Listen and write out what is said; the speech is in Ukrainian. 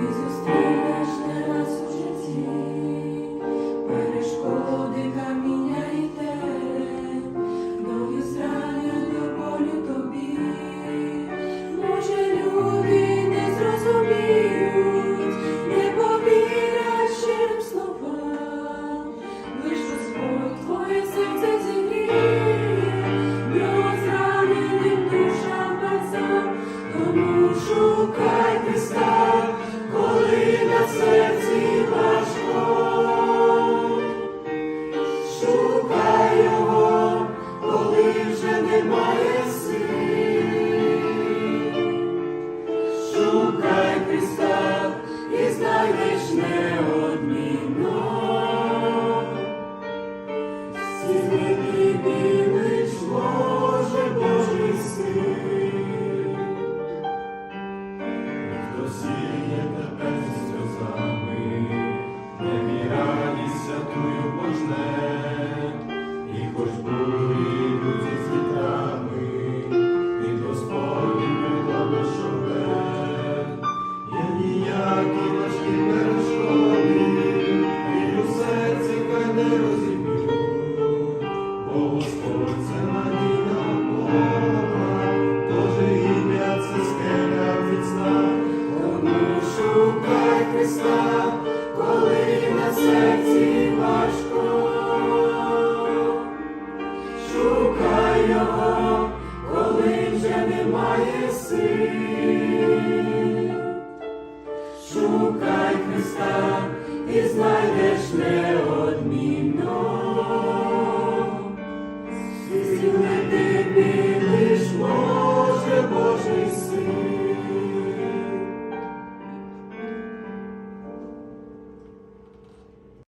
Jesus. Знаєш, не Коли на серці важко, шукай коли вже немає сил.